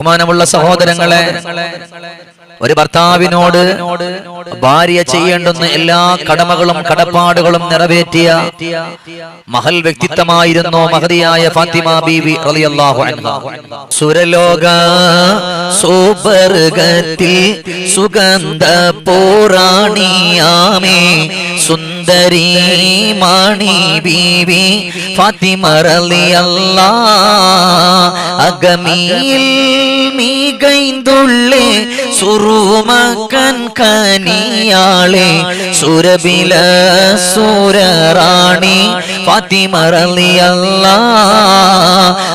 ബഹുമാനമുള്ള സഹോദരങ്ങളെ ഒരു ഭർത്താവിനോട് ഭാര്യ ചെയ്യേണ്ടുന്ന എല്ലാ കടമകളും കടപ്പാടുകളും നിറവേറ്റിയ മഹൽ വ്യക്തിത്വമായിരുന്നു മഹതിയായ ഫാത്തിമ ബീവി റളിയല്ലാഹു അൻഹ. സുരലോക സൂപർഗത്തിൽ സുഗന്ധ പോറാണിയാമേ സുന്ദരി മണി ബീവി ഫാത്തിമ റളിയല്ലാ അഗമിയിൽ മീകൈന്തുള്ളേ സുറുമക്കൻ കനിയാളെ സുരബില സൂരറാണി ഫാത്തിമ റളിയല്ലാ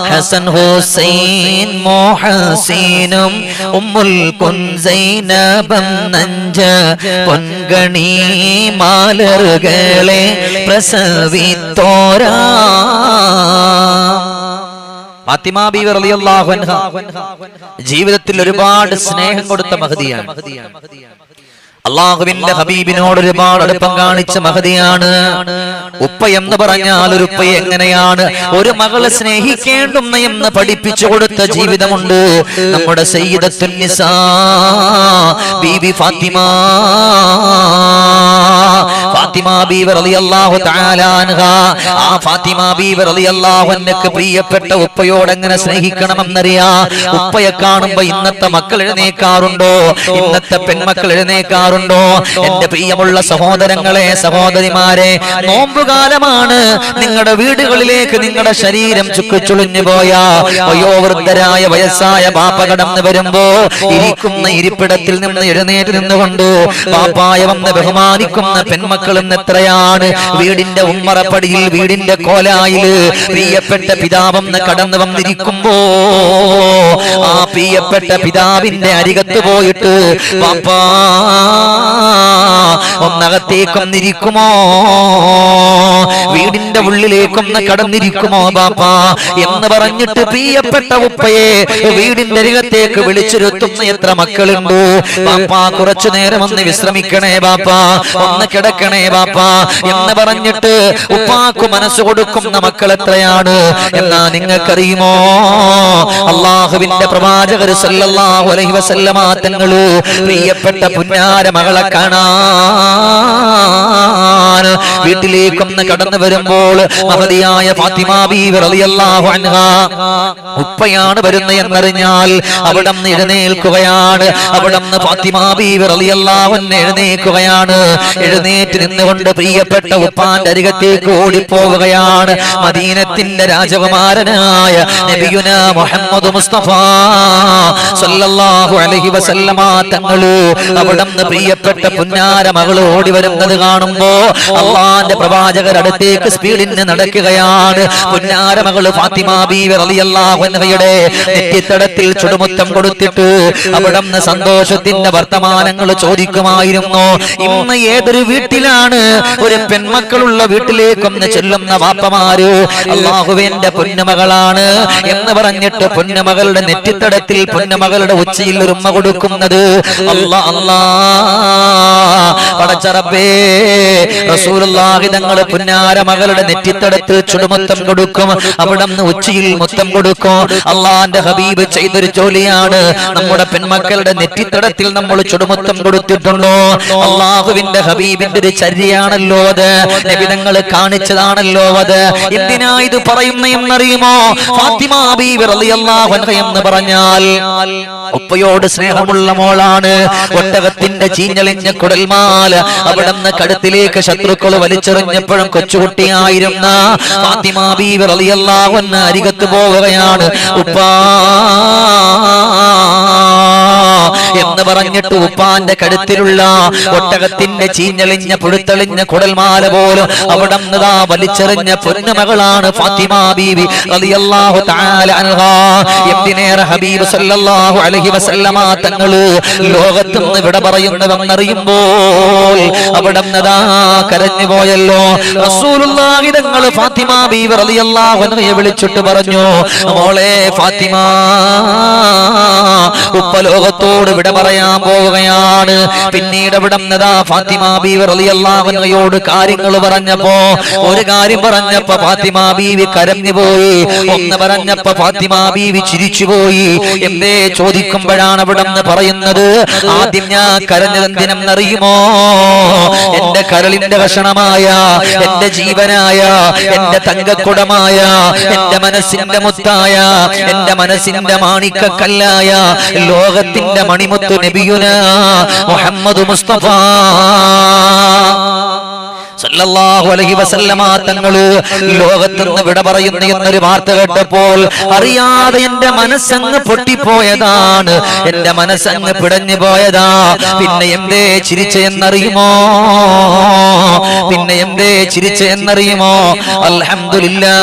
ഹസൻ ഹുസൈൻ മോഹസീനും ഉമ്മുൽ കുൻ സൈനബം നഞ്ച പൊൻഗണി മാലറുകളെ പ്രസവിത്തോരാ. ജീവിതത്തിൽ ഒരുപാട് സ്നേഹം കൊടുത്ത മഹതിയാണ്. അള്ളാഹുവിന്റെ ഹബീബിനോട് ഒരുപാട് അടുപ്പം കാണിച്ച മഹതിയാണ്. ഉപ്പ എന്ന് പറഞ്ഞാൽ ഒരു ഉപ്പ എങ്ങനെയാണ്? ഒരു മകളെ സ്നേഹിക്കേണ്ടുന്ന എന്ന് പഠിപ്പിച്ചു കൊടുത്ത ജീവിതമുണ്ട്. നമ്മുടെ സയ്യിദത്തുൻ നിസാ ബീബി ഫാത്തിമ. ഫാത്തിമ ബീവി റളിയല്ലാഹു തആല അൻഹ. ആ ഫാത്തിമ ബീവി റളിയല്ലാഹു അൻഹക്ക് പ്രിയപ്പെട്ട ഉപ്പയോട് എങ്ങനെ സ്നേഹിക്കണമെന്നറിയാ? ഉപ്പയെ കാണുമ്പോ ഇന്നത്തെ മക്കൾ എഴുന്നേക്കാറുണ്ടോ? ഇന്നത്തെ പെൺമക്കൾ എഴുന്നേക്കാറുണ്ടോ? എന്റെ പ്രിയമുള്ള സഹോദരങ്ങളെ സഹോദരിമാരെ നോമ്പുകാലമാണ്. നിങ്ങളുടെ വീടുകളിലേക്ക് നിങ്ങളുടെ ശരീരം ചുക്കുചുളിഞ്ഞു പോയ. വയോവൃദ്ധരായ വയസ്സായ ബാപ്പ കടന്നു വരുമ്പോ ഇരിക്കുന്ന ഇരിപ്പിടത്തിൽ നിന്ന് എഴുന്നേറ്റ് നിന്നുകൊണ്ട് പാപ്പായ വന്ന് ബഹുമാനിക്കുന്ന പെൺമക്കളും എത്രയാണ് വീടിന്റെ ഉമ്മറപ്പടിയിൽ വീടിന്റെ കോലായിൽ പ്രിയപ്പെട്ട പിതാവെന്ന് കടന്നു വന്നിരിക്കുമ്പോ ആ പ്രിയപ്പെട്ട പിതാവിന്റെ അരികത്ത് പോയിട്ട് പാപ്പാ ഒന്നകത്തേക്കൊന്നിരിക്കുമോ? വീടിന്റെ ഉള്ളിലേക്കൊന്ന് കടന്നിരിക്കുമോ ബാപ്പാ എന്ന് പറഞ്ഞിട്ട് പ്രിയപ്പെട്ട ഉപ്പയെ വീടിന്റെ അരികത്തേക്ക് വിളിച്ചിരുത്തുന്ന എത്ര മക്കളുണ്ട്. ബാപ്പാ കുറച്ചു നേരം ഒന്ന് വിശ്രമിക്കണേ ബാപ്പാ ഒന്ന് കിടക്കണേ ബാപ്പാ എന്ന് പറഞ്ഞിട്ട് ഉപ്പാക്ക് മനസ്സ് കൊടുക്കുന്ന മക്കൾ എത്രയാണ്? എന്നാ നിങ്ങൾക്കറിയുമോ? അള്ളാഹുവിന്റെ പ്രവാചകർ സല്ലല്ലാഹു അലൈഹി വസല്ലമ തങ്ങൾ പ്രിയപ്പെട്ട പുന്നാര മകളെ കാണാൻ വീട്ടിലേക്കൊന്ന് കടന്നു വരുമ്പോൾ മഹതിയായ ഫാത്തിമ ബീവി റളിയല്ലാഹു ഉപ്പയാണ് വരുന്നത് എന്നറിഞ്ഞാൽ അവിടെ നിന്ന് എഴുന്നേൽക്കുകയാണ്. അവിടെ നിന്ന് ഫാത്തിമ ബീവി റളിയല്ലാഹു അൻഹ എഴുന്നേൽക്കുകയാണ്. എഴുന്നേറ്റ് നിന്നുകൊണ്ട് പ്രിയപ്പെട്ട ഉപ്പാന്റെ അരികത്തേക്ക് ഓടിപ്പോവുകയാണ് മദീനത്തിന്റെ രാജകുമാരനായ നബിയുന മുഹമ്മദ് മുസ്തഫ. സല്ലല്ലാഹു അലൈഹി വസല്ലമ തങ്ങൾ അവിടെ പ്രിയപ്പെട്ട പുന്നാര മകൾ ഓടി വരുന്നത് കാണുമ്പോ അള്ളാന്റെ പ്രവാചകർ അടുത്തേക്ക് സ്പീഡിന് നടക്കുകയാണ്. പുന്നാര മകൾ ഫാത്തിമ ബീവി റളിയല്ലാഹു അൻഹയുടെ നെറ്റിത്തടത്തിൽ ചുടുമുത്തം കൊടുത്തിട്ട് അവിടുന്ന് സന്തോഷത്തിന്റെ വർത്തമാനങ്ങൾ ചോദിക്കുമായിരുന്നു. ഇന്ന് ഏതൊരു വീട്ടിലാണ് ഒരു പെൺമക്കളുള്ള വീട്ടിലേക്കൊന്ന് ചെല്ലുന്ന വാപ്പമാര് അള്ളാഹുവിന്റെ പൊന്നുമകളാണ് എന്ന് പറഞ്ഞിട്ട് പൊന്നുമകളുടെ നെറ്റിത്തടത്തിൽ പൊന്നുമകളുടെ ഉച്ചയിൽ ഒരു ഉമ്മ കൊടുക്കുന്നത്. അല്ലാ പുന്നാര മകളുടെ നെറ്റിത്തടത്ത് ചുടുമുത്തം കൊടുക്കും. അവിടെ ഉച്ചയിൽ മുത്തം കൊടുക്കും. അള്ളാന്റെ ഹബീബ് ചെയ്തൊരു ജോലിയാണ്. നമ്മുടെ പെൺമക്കളുടെ നെറ്റിത്തടത്തിൽ നമ്മൾ ചുടുമുത്തം കൊടുത്തിട്ടുണ്ടോ? അള്ളാഹുവിന്റെ ഹബീബിന്റെ ഒരു ചര്യയാണല്ലോ അത്. നിബിതങ്ങൾ കാണിച്ചതാണല്ലോ അത്. എന്തിനാ ഇത് പറയുന്ന എന്നറിയുമോ? ഫാത്തിമ റളിയല്ലാഹു അൻഹ എന്ന് പറഞ്ഞാൽ ഉപ്പയോട് സ്നേഹമുള്ള മോളാണ്. ഒട്ടകത്തിന്റെ ചീഞ്ഞളിഞ്ഞ കുടൽമാൽ അവിടെ നിന്ന് കടുത്തിലേക്ക് ശത്രുക്കൾ വലിച്ചെറിഞ്ഞപ്പോഴും കൊച്ചുകുട്ടിയായിരുന്ന ഫാത്തിമ ബീവി റളിയല്ലാഹു അൻഹ അരികത്ത് പോവുകയാണ്. ഉപ്പാ. എന്ന് പറഞ്ഞിട്ട് ഉപ്പാന്റെ കഴുത്തിലുള്ള ഒട്ടകത്തിന്റെ ചീഞ്ഞളിഞ്ഞ പുഴുത്തളിഞ്ഞ കുടൽമാല പോലും അവിടെ നിന്നതാ വലിച്ചെറിഞ്ഞ പൊന്നുമകളാണ് ഫാത്തിമ ബീവി റളിയല്ലാഹു തആല അൻഹാ. എന്തിനേറെ ഹബീബ് സല്ലല്ലാഹു അലൈഹി വസല്ലമ തങ്ങൾ ലോകത്ത് നിന്ന് വിട പറയുന്നവെന്നറിയുമ്പോൾ അവിടെ നിന്നതാ കരഞ്ഞു പോയല്ലോ. റസൂലുള്ളാഹി തങ്ങൾ ഫാത്തിമ ബീവി റളിയല്ലാഹു അൻഹയെ വിളിച്ചിട്ട് പറഞ്ഞു മോളെ ഫാത്തിമ ഉപ്പ ലോകത്തോട് വിട പറയാൻ പോവുകയാണ്. പിന്നീട് അവിടെ ഫാത്തിമ ബീവി റളിയല്ലാഹുവിനോട് കാര്യങ്ങൾ പറഞ്ഞപ്പോ ഒരു കാര്യം പറഞ്ഞപ്പോ ഫാത്തിമ ബീവി കരഞ്ഞു പോയി. ഒന്ന് പറഞ്ഞപ്പോ ഫാത്തിമ ബീവി ചിരിച്ചുപോയി എന്തേ ചോദിക്കുമ്പോഴാണ് അവിടെ പറയുന്നത്? ആദ്യം ഞാൻ കരഞ്ഞതെന്തിനെന്നറിയുമോ എന്റെ കരളിന്റെ കഷണമായ എന്റെ ജീവനായ എന്റെ തങ്കക്കുടമായ എന്റെ മനസ്സിന്റെ മുത്തായ എന്റെ മനസ്സിന്റെ മാണിക്കക്കല്ലായ ലോകത്തിന്റെ മണിമുത്ത് നബിയുന മുഹമ്മദ് മുസ്തഫ. സല്ലല്ലാഹു അലൈഹി വസല്ലമ തങ്ങൾ ലോകത്തുനിന്ന് വിട പറയുന്ന എന്നൊരു വാർത്ത കേട്ടപ്പോൾ അറിയാതെ എന്റെ മനസ്സങ്ങ് പൊട്ടിപ്പോയതാണ്. എന്റെ മനസ്സങ്ങ് പിടഞ്ഞു പോയതാ. പിന്നെ എന്തേ ചിരിച്ച എന്നറിയുമോ? പിന്നെ എന്തേ ചിരിച്ച എന്നറിയുമോ? അൽഹംദുലില്ലാ.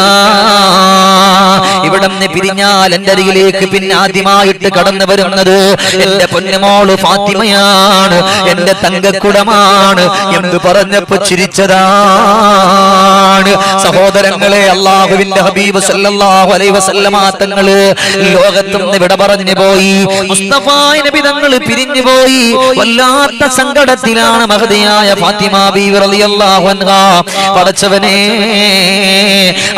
ഇവിടെ പിരിഞ്ഞാൽ എന്റെ അരികിലേക്ക് പിന്നെ ആദ്യമായിട്ട് കടന്നു വരുന്നത് എന്റെ പൊന്നുമോൾ ഫാത്തിമയാണ്. എന്റെ തങ്കക്കുടമാണ്. എന്ന് പറഞ്ഞപ്പോ ചിരിച്ചതാണ് സഹോദരങ്ങളെ അള്ളാഹുവിന്റെ ഹബീബ് സല്ലല്ലാഹു അലൈഹി വസല്ലമ തങ്ങൾ ലോകത്തുനിന്ന് വിട പറഞ്ഞു പോയി. മുസ്തഫ നബി തങ്ങൾ പിരിഞ്ഞു പോയി. വല്ലാത്ത സങ്കടത്തിലാണ് മഹതിയായ ഫാത്തിമ ബീവി റളിയല്ലാഹു അൻഹാ പടച്ചവനെ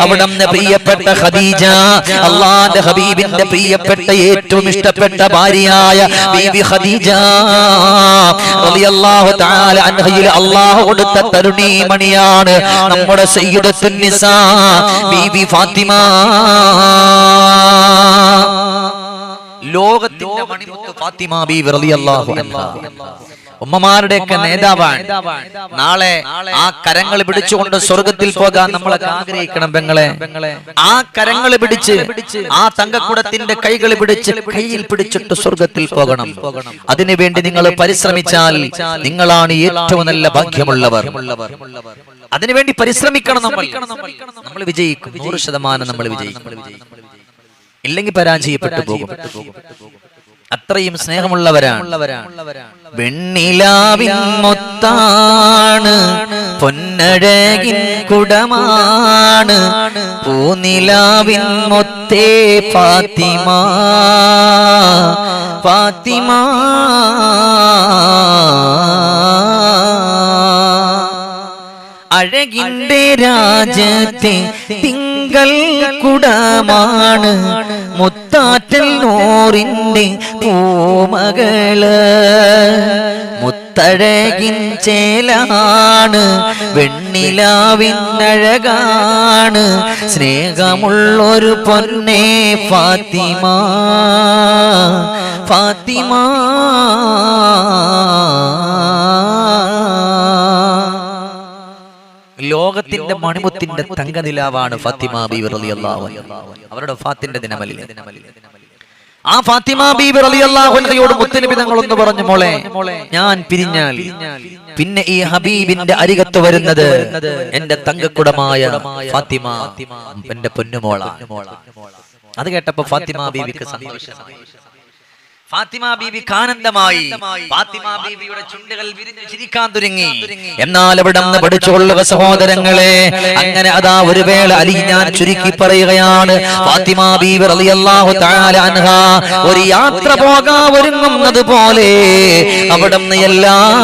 അവിടെ പ്രിയപ്പെട്ട ഖദീജ അള്ളാന്റെ ഹബീബിന്റെ പ്രിയപ്പെട്ട ഏറ്റവും ഇഷ്ടപ്പെട്ട ഭാര്യയായ ബീവി ഖദീജ റളിയല്ലാഹു തആല അൻഹയിൽ അള്ളാഹു കൊടുത്ത തരുണീമണിയാണ് നമ്മുടെ സയ്യിദത്തുൻ നിസാ ഫാത്തിമ. ലോകത്തിന്റെ മണിമുത്ത് ഫാത്തിമ ബി റളിയല്ലാഹു അൻഹാ. ഉമ്മമാരുടെയൊക്കെ നേതാവാണ്. നാളെ ആ കരങ്ങൾ പിടിച്ചുകൊണ്ട് സ്വർഗത്തിൽ പോകാൻ നമ്മളൊക്കെ ആഗ്രഹിക്കണം പെങ്ങളെ. ആ കരങ്ങൾ പിടിച്ച് ആ തങ്കക്കുടത്തിന്റെ കൈകൾ പിടിച്ച് കയ്യിൽ പിടിച്ചിട്ട് സ്വർഗത്തിൽ പോകണം. അതിനുവേണ്ടി നിങ്ങൾ പരിശ്രമിച്ചാൽ നിങ്ങളാണ് ഏറ്റവും നല്ല ഭാഗ്യമുള്ളവർ. അതിനുവേണ്ടി പരിശ്രമിക്കണം നമ്മൾ. നമ്മൾ. വിജയിക്കും. നൂറ് ശതമാനം നമ്മൾ വിജയിക്കും. ഇല്ലെങ്കിൽ പരാജയപ്പെട്ടു പോകും. അത്രയും സ്നേഹമുള്ളവരാണ്. വെണ്ണിലാവിൻ മൊത്താണ് പൊന്നഴകിൻ കുടമാണ് പൂനിലാവിൻ മൊത്തേ ഫാത്തിമ ഫാത്തിമ. അഴകിന്റെ രാജത്തെ തിങ്കൾ കുടമാണ് മുത്താറ്റൽ നോറിന്റെ പൂമകൾ. മുത്തഴകിൻ ചേലാണ് വെണ്ണിലാവിന്നഴകാണ് സ്നേഹമുള്ളൊരു പൊന്നെ ഫാത്തിമ. ഫാത്തിമ. ലോകത്തിന്റെ മണിമുത്തിന്റെ തങ്കനിലാവാണ് ഫാത്തിമ ബീവി റളിയല്ലാഹു അവരുടെ ഫാത്തിന്റെ ദിനമല്ലേ? ആ ഫാത്തിമ ബീബി റളിയല്ലാഹു അൻഹയോട് മുത്തനബി തങ്ങൾ ഒന്ന് പറഞ്ഞു മോളെ ഞാൻ പിരിഞ്ഞാൽ പിന്നെ ഈ ഹബീബിന്റെ അരികത്ത് വരുന്നത് എന്റെ തങ്കക്കുടമായ ഫാത്തിമ എന്റെ പൊന്നുമോള. അത് കേട്ടപ്പോ ഫാത്തിമ ബീവിക്ക് സന്തോഷമായി ഫാത്തിമ ബീവിക്ക് ആനന്ദമായി ഫാത്തിമ ബീവിയുടെ ചുണ്ടുകൾ വിരിഞ്ഞു ചിരിക്കാൻ തുടങ്ങി. എന്നാൽ അവിടെ നിന്ന് പഠിച്ചുകൊള്ളുക സഹോദരങ്ങളെ അങ്ങനെ അതാ ഒരു വേള അലി ഞാൻ ചുരുക്കി പറയുകയാണ്. ഫാത്തിമ ബീവി റളിയല്ലാഹു തആല അൻഹ ഒരു യാത്ര പോകാൻ ഒരുങ്ങുന്നത് പോലെ അവിടെ നിന്ന് എല്ലാം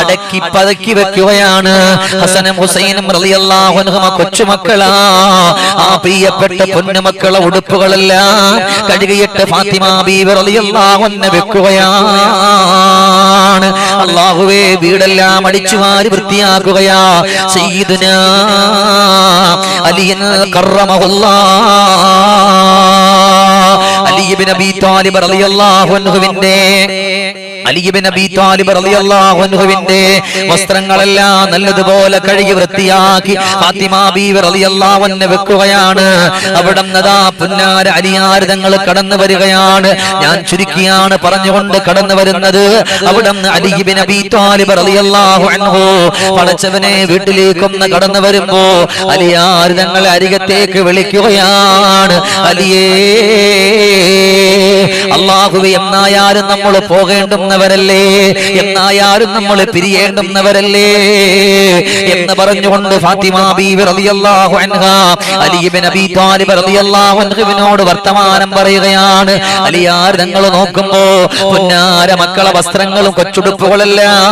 അടക്കി പതക്കി വെക്കുകയാണ്. ഹസനും ഹുസൈനും റളിയല്ലാഹു അൻഹുമ കൊച്ചുമക്കളാ. ആ പ്രിയപ്പെട്ട പൊന്നുമക്കളെ ഉടുപ്പുകളെല്ലാം കഴുകിയിട്ട് ഫാത്തിമ ബീവി വെക്കുകയാണ്. അള്ളാഹുവേ വീടെല്ലാം അടിച്ചു മാറി വൃത്തിയാക്കുകയാ. സയ്യിദുന അലിയൻ കറമഹുല്ലാ. അലിബിൻ അബി താലിബ് റളിയല്ലാഹു അൻഹുവിന്റെ അലിബിൻ അബി താലിബ് റളിയല്ലാഹു അൻഹുവിന്റെ വസ്ത്രങ്ങളെല്ലാം നല്ലതുപോലെ കഴുകി വൃത്തിയാക്കി ഫാത്തിമ ബീവി വെക്കുകയാണ്. അവിടെ നദാ പുന്നാര അലിയാർ തങ്ങൾ കടന്നു വരികയാണ്. ഞാൻ ചുരുക്കിയാണ് പറഞ്ഞുകൊണ്ട് കടന്നു വരുന്നത്. അവിടെ അലിബിൻ അബി താലിബ് റളിയല്ലാഹു അൻഹു പടച്ചവനെ വീട്ടിലേക്കൊന്ന് കടന്നു വരുമ്പോ അലിയാർ തങ്ങളെ അരികത്തേക്ക് വിളിക്കുകയാണ്. അലിയേ അള്ളാഹുവെ എന്നായാലും നമ്മൾ പോകേണ്ടുന്നവരല്ലേ? എന്നായാലും നമ്മൾ പിരിയേണ്ടുന്നവരല്ലേ? എന്ന് പറഞ്ഞുകൊണ്ട് ഫാത്തിമ ബീവി റളിയല്ലാഹു അൻഹ അലി ഇബ്നു താലിബ് റളിയല്ലാഹു അൻഹുവിനോട് വർത്തമാനം പറയുകയാണ്. അലിയാർ ഞങ്ങൾ നോക്കുമ്പോ പുന്നാര മക്കളെ വസ്ത്രങ്ങളും കൊച്ചുടുപ്പുകളെല്ലാം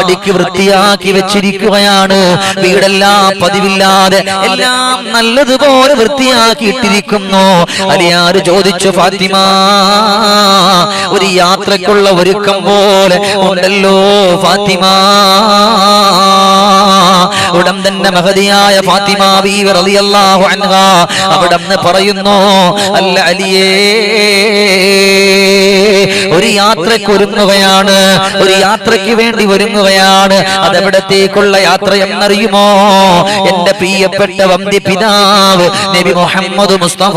അടിക്ക് വൃത്തിയാക്കി വെച്ചിരിക്കുകയാണ്. വീടെല്ലാം പതിവില്ലാതെ എല്ലാം നല്ലതുപോലെ വൃത്തിയാക്കി ഇട്ടിരിക്കുന്നു. അലിയാർ ചോദിച്ചു ഫാത്തിമ ഒരു യാത്രക്കുള്ള ഒരുക്കം പോലെ ഉണ്ടല്ലോ ഫാത്തിമ. ഉടൻ തന്നെ മഹതിയായ ഫാത്തിമ ബീവി റളിയല്ലാഹു അൻഹ അവിടന്ന് പറയുന്നു അല്ല അലിയേ ഒരു യാത്രയ്ക്ക് ഒരുങ്ങുകയാണ് ഒരു യാത്രയ്ക്ക് വേണ്ടി ഒരുങ്ങുകയാണ്. അതെവിടത്തേക്കുള്ള യാത്ര എന്നറിയുമോ? എന്റെ പ്രിയപ്പെട്ട വന്ധ്യ പിതാവ് നബി മുഹമ്മദ് മുസ്തഫ.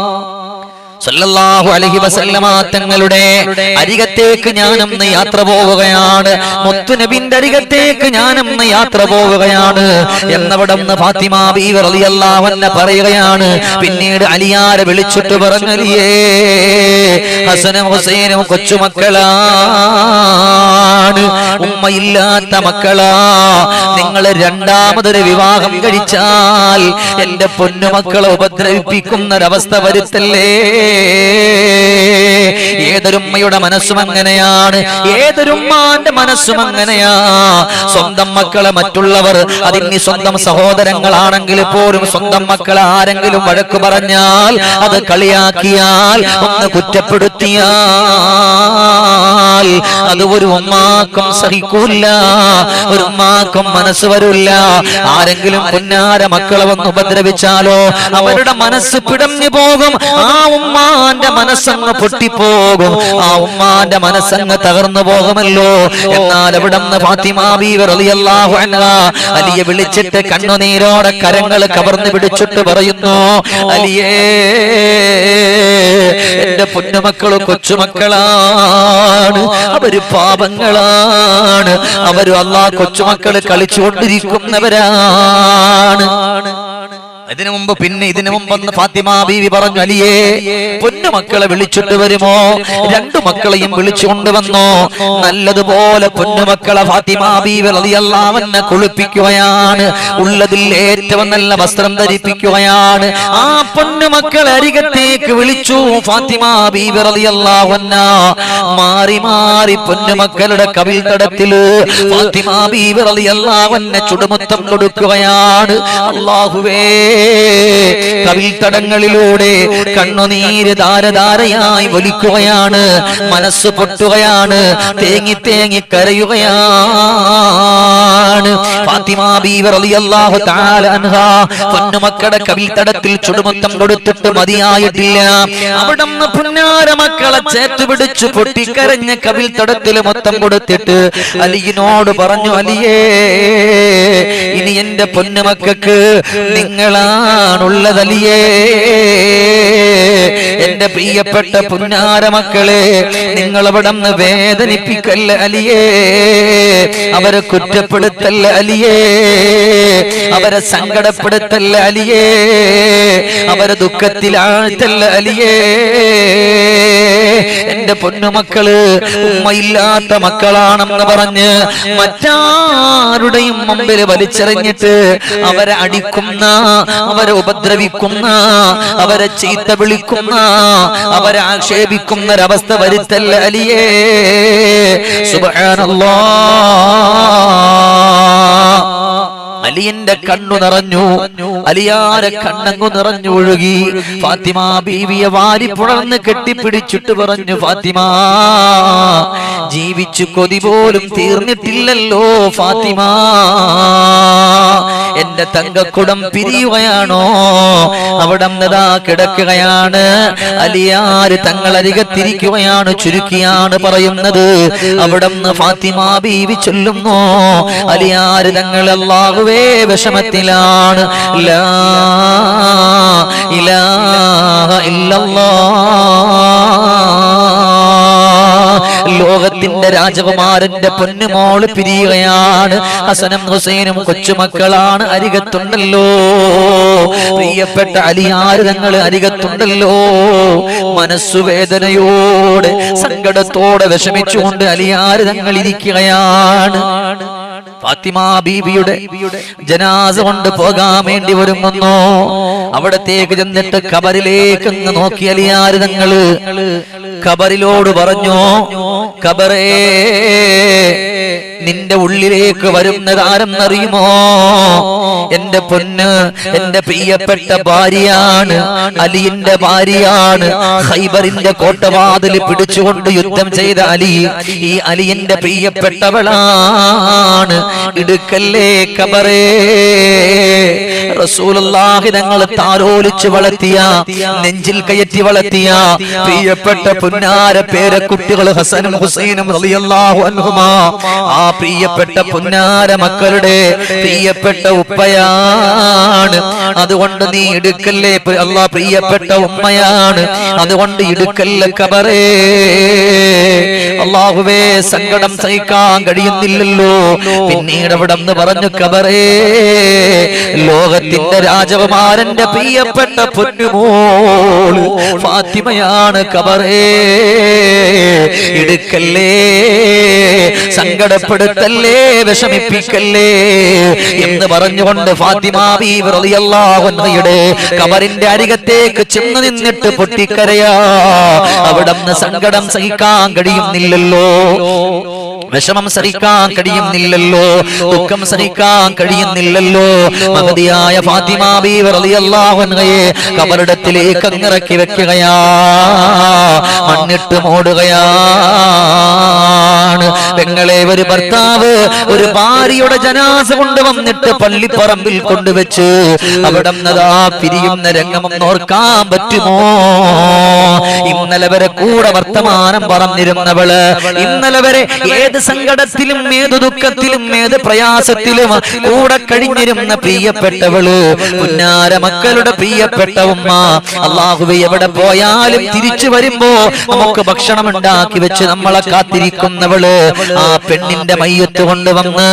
സല്ലല്ലാഹു അലൈഹി വസല്ലമ തങ്ങളുടെ അരികത്തേക്ക് ഞാനൊന്ന് യാത്ര പോവുകയാണ്. മുത്തുനബിന്റെ അരികത്തേക്ക് ഞാനൊന്ന് യാത്ര പോവുകയാണ്. എന്നവിടന്ന് ഫാത്തിമ ബീവി റളിയല്ലാഹു അൻഹ പറയുകയാണ്. പിന്നീട് അലിയാരെ വിളിച്ചിട്ട് പറഞ്ഞലിയേ ഹസനും ഹുസൈനും കൊച്ചുമക്കളാണ്. ഉമ്മയില്ലാത്ത മക്കളാ. നിങ്ങൾ രണ്ടാമതൊരു വിവാഹം കഴിച്ചാൽ എന്റെ പൊന്നുമക്കളെ ഉപദ്രവിപ്പിക്കുന്നൊരവസ്ഥ വരുത്തല്ലേ? ഏതൊരു ഏതൊരുമ്മയുടെ മനസ്സും അങ്ങനെയാണ്. ഏതൊരുമ്മാന്റെ മനസ്സും അങ്ങനെയാ. സ്വന്തം മക്കളെ മറ്റുള്ളവർ അതിന് സ്വന്തം സഹോദരങ്ങളാണെങ്കിൽ പോലും സ്വന്തം മക്കളെ ആരെങ്കിലും വഴക്കു പറഞ്ഞാൽ അത് കളിയാക്കിയാൽ ഒന്ന് കുറ്റപ്പെടുത്തിയാൽ അത് ഒരു ഉമ്മാക്കും സഹിക്കൂല്ല ഒരു ഉമ്മാക്കും മനസ്സ് വരില്ല. ആരെങ്കിലും പുന്നാര മക്കളെ വന്ന് ഉപദ്രവിച്ചാലോ അവരുടെ മനസ്സ് പിടഞ്ഞു പോകും ആ ഉമ്മാന്റെ മനസ്സങ്ങ് പൊട്ടിപ്പോകും. ആ ഉമ്മാന്റെ മനസ്സങ്ങ് തകർന്നു പോകുമല്ലോ. എന്നാൽ അവിടെ അലിയെ വിളിച്ചിട്ട് കണ്ണുനീരോടെ കരങ്ങൾ കവർന്നു പിടിച്ചിട്ട് പറയുന്നു അലിയേ എന്റെ പൊന്നുമക്കൾ കൊച്ചുമക്കളാണ്. അവർ പാപങ്ങളാണ്. അവർ അല്ലാ കൊച്ചുമക്കൾ കളിച്ചുകൊണ്ടിരിക്കുന്നവരാണ്. ഇതിനു മുമ്പ് പിന്നെ ഇതിനു മുമ്പ് ഒന്ന് ഫാത്തിമ ബീവി പറഞ്ഞു അലിയേ പൊന്നു മക്കളെ വിളിച്ചിട്ട് വരുമോ? രണ്ടു മക്കളെയും വിളിച്ചുകൊണ്ട് വന്നോ നല്ലതുപോലെ പൊന്നു മക്കളെ ഫാത്തിമ ബീവി റളിയല്ലാഹുവിനെ കുളിപ്പിക്കുകയാണ്. ഉള്ളതിൽ ഏറ്റവും നല്ല വസ്ത്രം ധരിപ്പിക്കുകയാണ്. ആ പൊന്നു മക്കളെ അരികത്തേക്ക് വിളിച്ചു ഫാത്തിമ ബീവി റളിയല്ലാഹുവന്ന മാറി മാറി പൊന്നു മക്കളുടെ കവിൽ തടത്തിൽ ഫാത്തിമ ബീവി റളിയല്ലാഹുവന്നെ ചുടുമുത്തം കൊടുക്കുകയാണ്. അല്ലാഹുവേ കവിൽ തടങ്ങളിലൂടെ കണ്ണുനീര് ധാരധാരയായി വലിക്കുകയാണ് മനസ്സ് പൊട്ടുകയാണ് തേങ്ങി തേങ്ങി കരയുകയാണ്. ഫാത്തിമ ബീവി റളിയല്ലാഹു തആല അൻഹ പൊന്നുമക്കളുടെ കവിൽ തടത്തിൽ ചുടുമുത്തം കൊടുത്തിട്ട് മതിയായിട്ടില്ല. അവിടുന്ന് പുന്നാര മക്കളെ ചേർത്ത് പിടിച്ചു പൊട്ടിക്കരഞ്ഞ കവിൽ തടത്തിൽ മൊത്തം കൊടുത്തിട്ട് അലിയിനോട് പറഞ്ഞു അലിയേ ഇനി എന്റെ പൊന്നുമക്കൾക്ക് നിങ്ങളാണുള്ളതലിയേ എന്റെ പ്രിയപ്പെട്ട പുന്നാര മക്കളെ നിങ്ങൾ അവിടെ നിന്ന് വേദനിപ്പിക്കല്ല അലിയേ? അവരെ കുറ്റപ്പെടുത്തല്ല അലിയേ? അവരെ സങ്കടപ്പെടുത്തല്ല അലിയേ? അവരെ ദുഃഖത്തിലാഴ്ത്തല്ല അലിയേ. എന്റെ പൊന്നുമക്കൾ ഉമ്മയില്ലാത്ത മക്കളാണെന്ന് പറഞ്ഞ് മറ്റാരുടെയും മുമ്പിൽ വലിച്ചെറിഞ്ഞിട്ട് അവരെ അടിക്കുന്ന അവരെ ഉപദ്രവിക്കുന്ന അവരെ ചീത്ത വിളിക്കുന്ന അവരെ ആക്ഷേപിക്കുന്ന ഒരവസ്ഥ വരുത്തല്ല അലിയേ. സുബഹാനല്ലാ. അലിയന്റെ കണ്ണു നിറഞ്ഞു അലിയാരെ കണ്ണങ്ങു നിറഞ്ഞു ഒഴുകി ഫാത്തിമ ബീവിയെ വാരി പുണർന്ന് കെട്ടിപ്പിടിച്ചിട്ട് പറഞ്ഞു ഫാത്തിമ ജീവിച്ചു കൊതി പോലും തീർന്നിട്ടില്ലല്ലോ ഫാത്തിമ. എന്റെ തങ്കക്കുടം പിരിയുകയാണോ? അവിടെ കിടക്കുകയാണ്. അലിയാര് തങ്ങളരികത്തിരിക്കുകയാണ് ചുരുക്കിയാണ് പറയുന്നത്. അവിടെ നിന്ന് ഫാത്തിമ ബീവി ചൊല്ലുന്നു. അലിയാര് തങ്ങൾ അല്ലാഹുവേ വിഷമത്തിലാണ്. ലാ ഇലാഹ ഇല്ലല്ലാഹ്. ലോകത്ത് ലോകത്തിന്റെ രാജകുമാരന്റെ പൊന്നുമോൾ പിരിയുകയാണ്. ഹസനും ഹുസൈനും കൊച്ചുമക്കളാണ് അരികത്തുണ്ടല്ലോ. പ്രിയപ്പെട്ട അലിയാര് തങ്ങൾ അരികത്തുണ്ടല്ലോ. മനസ്സുവേദനയോടെ സങ്കടത്തോടെ വിഷമിച്ചുകൊണ്ട് അലിയാര് തങ്ങൾ ഇരിക്കുകയാണ്. ഫാത്തിമ ബീബിയുടെ ജനാസ കൊണ്ട് പോകാൻ വേണ്ടി ഒരുങ്ങുന്നു അവിടത്തേക്ക് ചെന്നിട്ട് കബറിലേക്ക് അങ്ങ് നോക്കി തങ്ങൾ? കബറിലോട് പറഞ്ഞു കബറേ നിന്റെ ഉള്ളിലേക്ക് വരുന്നത് ആരെന്നറിയുമോ? എന്റെ പൊന്ന് എന്റെ പ്രിയപ്പെട്ട ഭാര്യയാണ് അലിയുടെ ഭാര്യയാണ്. ഹൈബറിന്റെ കോട്ടവാതിൽ പിടിച്ചുകൊണ്ട് യുദ്ധം ചെയ്ത അലി ഈ അലിയന്റെ പ്രിയപ്പെട്ടവളാണ്. ഇടുക്കല്ലേ കബറേ റസൂലുള്ളാഹി ഞങ്ങൾ താരോലിച്ചു വളർത്തിയ നെഞ്ചിൽ കയറ്റി വളർത്തിയ പ്രിയപ്പെട്ട പുന്നാര പേരക്കുട്ടികൾ ഹസനും ഹുസൈനും റളിയല്ലാഹു അൻഹുമാ. ആ പ്രിയപ്പെട്ട പുന്നാര മക്കളുടെ പ്രിയപ്പെട്ട ഉപ്പയാണ് അതുകൊണ്ട് നീ ഇടുക്കല്ലേ അള്ളാ പ്രിയപ്പെട്ട ഉമ്മയാണ്. അതുകൊണ്ട് ഇടുക്കല്ല കബറേ അള്ളാഹുവേ സങ്കടം സഹിക്കാൻ കഴിയുന്നില്ലല്ലോ. പിന്നീട് അവിടെ നിന്ന് പറഞ്ഞു കബറേ ലോകത്തിന്റെ രാജകുമാരന്റെ പ്രിയപ്പെട്ട പൊന്നുമോൾ ഫാത്തിമയാണ് കബറേ എടുക്കല്ലേ സങ്കടപ്പെടുത്തല്ലേ? വിഷമിപ്പിക്കല്ലേ? എന്ന് പറഞ്ഞുകൊണ്ട് ഫാത്തിമ അൻഹയുടെ കബറിന്റെ അരികത്തേക്ക് ചെന്ന് നിന്നിട്ട് പൊട്ടിക്കരയാ. അവിടെ സങ്കടം സഹിക്കാൻ കഴിയുന്നില്ലല്ലോ. വിഷമം സഹിക്കാൻ കഴിയുന്നില്ലല്ലോ. ദുഃഖം സഹിക്കാൻ കഴിയുന്നില്ലല്ലോ. മഹതിയായ ഫാത്തിമ കബറിടത്തിലേക്ക് അങ്ങിറക്കി വെക്കുകയാ. മണ്ണിട്ട് മൂടുകയാണ്. പെങ്ങളെ ഒരു ഭർത്താവ് ഒരു ഭാര്യയുടെ ജനാസ കൊണ്ടുവന്നിട്ട് പള്ളിപ്പറമ്പിൽ കൊണ്ടുവച്ച് അവിടെ പിരിയുന്ന രംഗം ഓർക്കാൻ പറ്റുമോ? ഇന്നലെ വരെ കൂടെ വർത്തമാനം പറഞ്ഞിരുന്നവൾ ഇന്നലെ വരെ ഏത് സങ്കടത്തിലും ഏത് ദുഃഖത്തിലും ഏത് പ്രയാസത്തിലും കൂടെ കഴിഞ്ഞിരുന്ന പ്രിയപ്പെട്ടവൾ പുന്നാര മക്കളുടെ പ്രിയപ്പെട്ട ഉമ്മ അള്ളാഹുവെ എവിടെ പോയാലും തിരിച്ചു വരുമ്പോ നമുക്ക് ഭക്ഷണം ഉണ്ടാക്കി വെച്ച് നമ്മളെ കാത്തിരിക്കുന്നവൾ ആ പെണ്ണിന്റെ മയ്യത്ത് കൊണ്ടുവന്ന്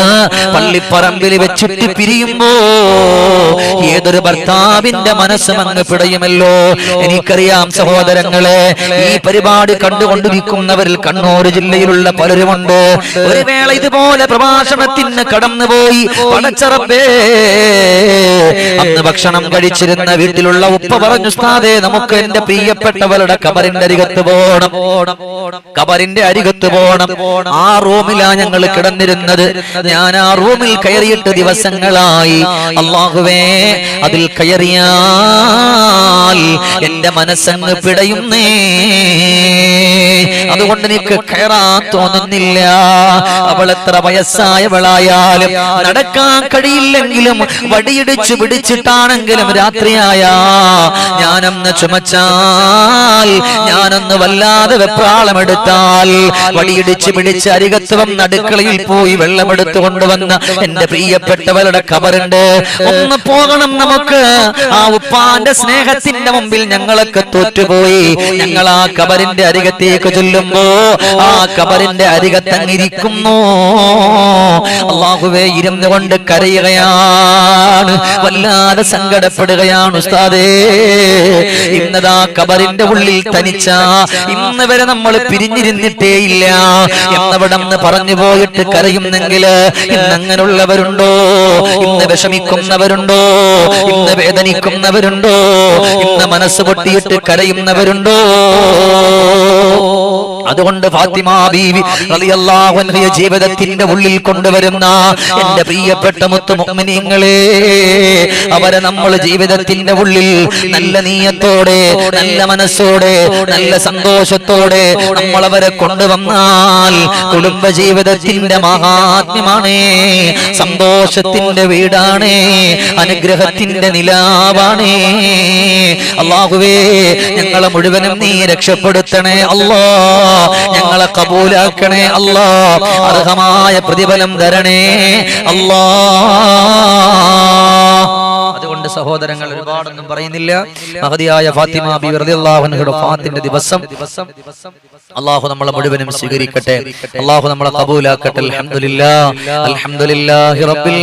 പള്ളിപ്പറമ്പിൽ വെച്ചിട്ട് പിരിയുമ്പോ ഏതൊരു ഭർത്താവിന്റെ മനസ്സും അങ്ങ് പിടയുമല്ലോ. എനിക്കറിയാം സഹോദരങ്ങളെ ഈ പരിപാടി കണ്ടുകൊണ്ടിരിക്കുന്നവരിൽ കണ്ണൂർ ജില്ലയിലുള്ള പലരുമുണ്ട്. ഒരു വേള ഇതുപോലെ പ്രഭാഷണത്തിന് കടന്നുപോയി പടച്ചറപ്പേ. അന്ന് ഭക്ഷണം കഴിച്ചിരുന്ന വീട്ടിലുള്ള ഉപ്പ പറഞ്ഞു സ്ഥാതെ നമുക്ക് എന്റെ പ്രിയപ്പെട്ടവരുടെ കബറിന്റെ അരികത്ത് പോണം. കബറിന്റെ അരികത്ത് പോണം. ആ റൂമിലാ ഞങ്ങൾ കിടന്നിരുന്നത്. ഞാൻ ആ റൂമിൽ കയറിയിട്ട് ദിവസങ്ങളായി അള്ളാഹുവേ അതിൽ കയറിയാൽ എന്റെ മനസ്സങ്ങ് പിടയുന്നേ. അതുകൊണ്ട് എനിക്ക് കയറാൻ തോന്നുന്നില്ല അവൾ എത്ര വയസ്സായവളായാലും നടക്കാൻ കഴിയില്ലെങ്കിലും വടിയിടിച്ചു പിടിച്ചിട്ടാണെങ്കിലും രാത്രിയായ ഞാനൊന്ന് ചുമച്ചാൽ ഞാനൊന്ന് വല്ലാതെ വെപ്രാളമെടുത്താൽ വടിയിടിച്ച് പിടിച്ച് അരികത്വം നടുക്കളയിൽ പോയി വെള്ളമെടുത്തു കൊണ്ടുവന്ന എന്റെ പ്രിയപ്പെട്ടവരുടെ കബറുണ്ട്. ഒന്ന് പോകണം നമുക്ക്. ആ ഉപ്പാന്റെ സ്നേഹത്തിന്റെ മുമ്പിൽ ഞങ്ങളൊക്കെ തോറ്റുപോയി. ഞങ്ങൾ ആ കബറിന്റെ അരികത്തേക്ക് ചൊല്ലുമ്പോ ആ കബറിന്റെ അരികത്തങ്ങിരിക്കുന്നു അള്ളാഹുവേ ഇരുന്നു കൊണ്ട് കരയുകയാണ്. വല്ലാതെ സങ്കടപ്പെടുകയാണ് ഉസ്താദേ. ഇന്നതാ കബറിന്റെ ഉള്ളിൽ തനിച്ച ഇന്ന് വരെ നമ്മൾ പിരിഞ്ഞിരുന്നിട്ടേ ഇല്ല. എന്നവിടം പറഞ്ഞു പോയിട്ട് കരയുന്നെങ്കിൽ ഇന്ന് അങ്ങനെയുള്ളവരുണ്ടോ? ഇന്ന് വിഷമിക്കുന്നവരുണ്ടോ ഇന്ന് വേദനിക്കുന്നവരുണ്ടോ? ഇന്ന് മനസ്സ് പൊട്ടിയിട്ട് കരയുന്നവരുണ്ടോ? അതുകൊണ്ട് ഫാത്തിമ ബീവി ജീവിതത്തിന്റെ ഉള്ളിൽ കൊണ്ടുവരുന്ന എന്റെ പ്രിയപ്പെട്ട മുത്തു മുഅ്മിനീങ്ങളെ അവരെ നമ്മൾ ജീവിതത്തിന്റെ ഉള്ളിൽ നല്ല നീയത്തോടെ നല്ല മനസ്സോടെ നല്ല സന്തോഷത്തോടെ നമ്മൾ അവരെ കൊണ്ടുവന്നാൽ കുടുംബ ജീവിതത്തിന്റെ മഹാത്മ്യമാണേ സന്തോഷത്തിന്റെ വീടാണേ അനുഗ്രഹത്തിന്റെ നിലാവാണേ. അള്ളാഹുവേ ഞങ്ങളെ മുഴുവനും നീ രക്ഷപ്പെടുത്തണേ. അല്ലാ ഞങ്ങളെ കബൂലാക്കണേ അല്ലാ. അർഹമായ പ്രതിഫലം തരണേ അല്ലാ. അതുകൊണ്ട് പ്രിയപ്പെട്ട സഹോദരങ്ങൾ ഒരുപാടൊന്നും പറയുന്നില്ല. മഹതിയായ ഫാത്തിമ ബി ഫാത്തിന്റെ ദിവസം. അള്ളാഹു നമ്മളെ മുഴുവനും സ്വീകരിക്കട്ടെ. അള്ളാഹു നമ്മളെ കബൂലാക്കട്ടെ. അൽഹംദുലില്ലാഹി. റബ്ബിൽ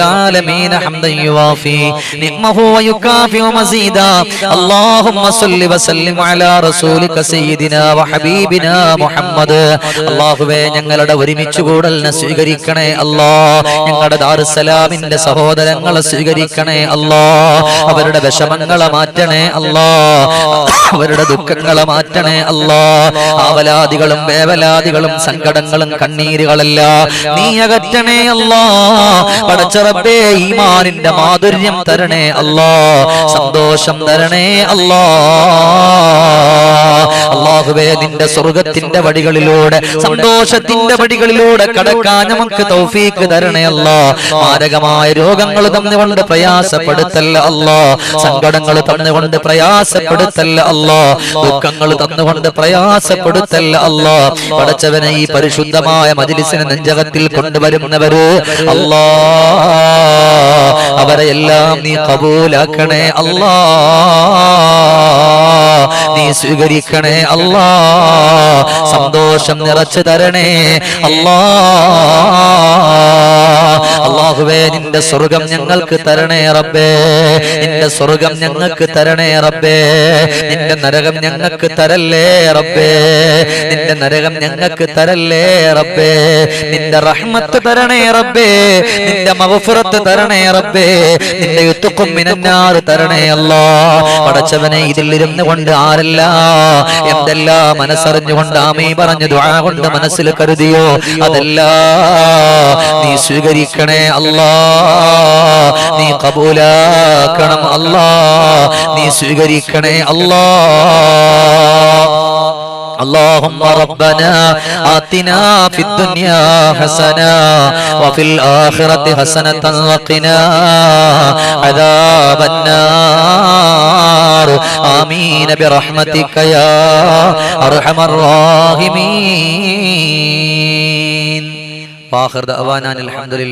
അല്ലാഹുമ്മ സയ്യിദിനാ മുഹമ്മദ്. അല്ലാഹുവേ ഞങ്ങളുടെ ഒരുമിച്ച് കൂടലിനെ സ്വീകരിക്കണേ അല്ലാ ഞങ്ങളുടെ ദാറുസലാമിന്റെ സഹോദരങ്ങളെ സ്വീകരിക്കണേ അല്ലാ അവരുടെ വിഷമങ്ങളെ മാറ്റണേ അല്ലാ അവരുടെ ദുഃഖങ്ങളെ മാറ്റണേ അല്ലാ ആവലാദികളും വേവലാദികളും സങ്കടങ്ങളും കണ്ണീരുകളല്ല. നീ അകറ്റണേ അല്ലാ പടച്ചറപ്പേ ഈമാനിന്റെ മാധുര്യം തരണേ അല്ലാ സന്തോഷം തരണേ അല്ലാ അള്ളാഹുവേ നിന്റെ സ്വർഗത്തിന്റെ വടികളിലൂടെ സന്തോഷത്തിന്റെ വടികളിലൂടെ കടക്കാൻ നമുക്ക് തൗഫീക്ക് തരണേ അല്ലാ മാരകമായ രോഗങ്ങൾ തന്നുകൊണ്ട് പ്രയാസപ്പെടുത്തല്ല അല്ലാ സങ്കടങ്ങൾ തന്നുകൊണ്ട് പ്രയാസപ്പെടുത്തല്ല അല്ലോ ദുഃഖങ്ങൾ തന്നുകൊണ്ട് പ്രയാസപ്പെടുത്തല്ല അല്ലോ പടച്ചവനെ ഈ പരിശുദ്ധമായ മജിലിസിന് നെഞ്ചകത്തിൽ കൊണ്ടുവരുന്നവര് അല്ലോ അവരെ എല്ലാം നീ കബൂലാക്കണേ അല്ലാ നീ സ്വീകരിക്കണേ അല്ലാ സന്തോഷം നിറച്ചു തരണേ അല്ലാ അള്ളാഹുവേ നിന്റെ സ്വർഗം ഞങ്ങൾക്ക് തരണേ റബ്ബേ. നിന്റെ സ്വർഗം ഞങ്ങൾക്ക് തരണേ റബ്ബേ. നിന്റെ നരകം ഞങ്ങൾക്ക് തരല്ലേ റബ്ബേ. നിന്റെ നരകം ഞങ്ങൾക്ക് തരല്ലേ റബ്ബേ. നിന്റെ റഹ്മത്ത് തരണേ റബ്ബേ. നിന്റെ മഗ്ഫിറത്ത് തരണേ റബ്ബേ. നിന്റെ യുത്തുക്കും മിനന്നാർ തരണേ അല്ലാ. പടച്ചവനെ ഇതിലിരുന്നു കൊണ്ട് ആരല്ല? എന്തെല്ലാം മനസ്സറിഞ്ഞുകൊണ്ട് ആമീ പറഞ്ഞു ദ്വാ കൊണ്ട് മനസ്സിൽ കരുതിയോ? അതല്ല. നീ സ്വീകരിക്കണേ അല്ലാ നീ കബൂലാക്കണം അല്ലാ നീ സ്വീകരിക്കണേ അല്ലാ اللهم ربنا آتنا في الدنيا حسنة وفي الآخرة حسنة وقنا عذاب النار آمين برحمتك يا أرحم الراحمين وآخر دعوانا الحمد لله